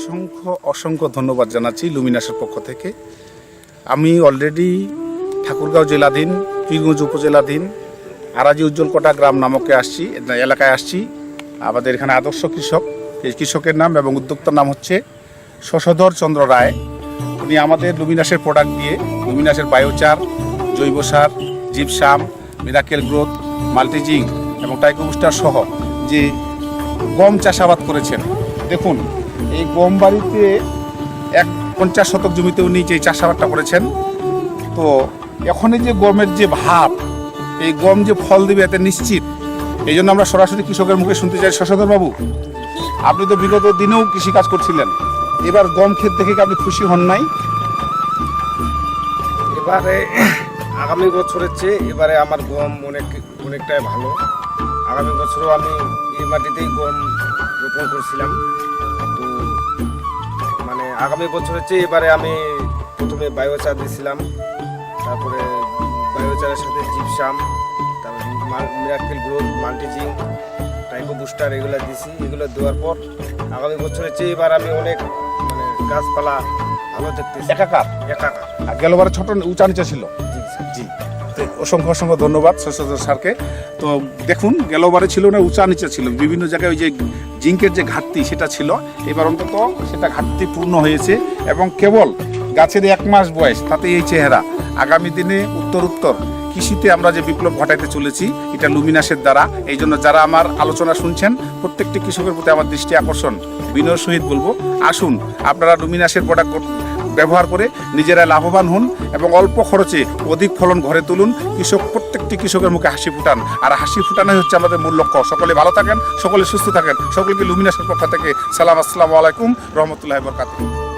অসংখ্য অসংখ্য ধন্যবাদ জানাচ্ছি লুমিনাসের পক্ষ থেকে। আমি অলরেডি ঠাকুরগাঁও জেলাধীন, পীরগঞ্জ উপজেলাধীন, আরাজি উজ্জ্বলকোটা গ্রাম নামকে আসছি, এলাকায় আসছি। আমাদের এখানে আদর্শ কৃষক, এই কৃষকের নাম এবং উদ্যোক্তার নাম হচ্ছে শশধর চন্দ্র রায়। উনি আমাদের লুমিনাসের প্রোডাক্ট দিয়ে, লুমিনাসের বায়োচার জৈব সার জিপসাম মিরাকেল গ্রোথ মাল্টিজিং এবং টাইকোবুস্টার সহ যে গম চাষাবাদ করেছেন। দেখুন এই গম বাড়িতে এক পঞ্চাশ শতক জমিতে উনি যে চাষাবাদটা করেছেন, তো এখন যে গমের যে ভাব, এই গম যে ফল দিবে এতে নিশ্চিত। এই জন্য আমরা সরাসরি কৃষকের মুখে শুনতে চাই শশধর বাবু। আপনি তো বিগত দিনেও কৃষিকাজ করছিলেন। এবার গম ক্ষেত দেখে কি আপনি খুশি হন নাই? এবারে আগামী বছরের চেয়ে এবারে আমার গম অনেক, অনেকটাই ভালো। আগামী বছরও আমি এই মাটিতেই গম রোপণ করছিলাম। আগামী বছর হচ্ছে এবারে আমি প্রথমে বায়োচার দিয়েছিলাম তারপরে বায়োচারের সাথে জিপসাম তারপরে মিরাকেল গ্রোথ মাল্টিজিং টাইকো বুস্টার এগুলো দিছি এগুলো দেওয়ার পর আগামী বছর হচ্ছে এবার আমি অনেক মানে গাছপালা ভালো দেখতেছি। একাকার? একাকার। আর গেলবারে ছোট উঁচা নিচা ছিল? অসংখ্য অসংখ্য ধন্যবাদ শশধর স্যারকে। তো দেখুন, গেলবারে ছিল না, উঁচা নিচে ছিল। বিভিন্ন জায়গায় ওই যে জিঙ্কের যে ঘাটতি সেটা ছিল। এবার অন্তত সেটা ঘাটতি পূর্ণ হয়েছে এবং কেবল গাছের এক মাস বয়স তাতে এই চেহারা। আগামী দিনে উত্তর উত্তর কৃষিতে আমরা যে বিপ্লব ঘটাইতে চলেছি, এটা লুমিনাসের দ্বারা। এই জন্য যারা আমার আলোচনা শুনছেন, প্রত্যেকটি কৃষকের প্রতি আমার দৃষ্টি আকর্ষণ। বিনয়ের সহিত বলব, আসুন, আপনারা লুমিনাসের প্রোডাক্ট ব্যবহার করে নিজেরা লাভবান হন এবং অল্প খরচে অধিক ফলন ঘরে তুলুন। কৃষক, প্রত্যেকটি কৃষকের মুখে হাসি ফুটান। আর হাসি ফুটানোই হচ্ছে আমাদের মূল লক্ষ্য। সকলে ভালো থাকেন, সকলে সুস্থ থাকেন। সকলকে লুমিনাসের পক্ষ থেকে সালাম, আসসালামু আলাইকুম, রহমতুল্লাহ বরকাতুহ।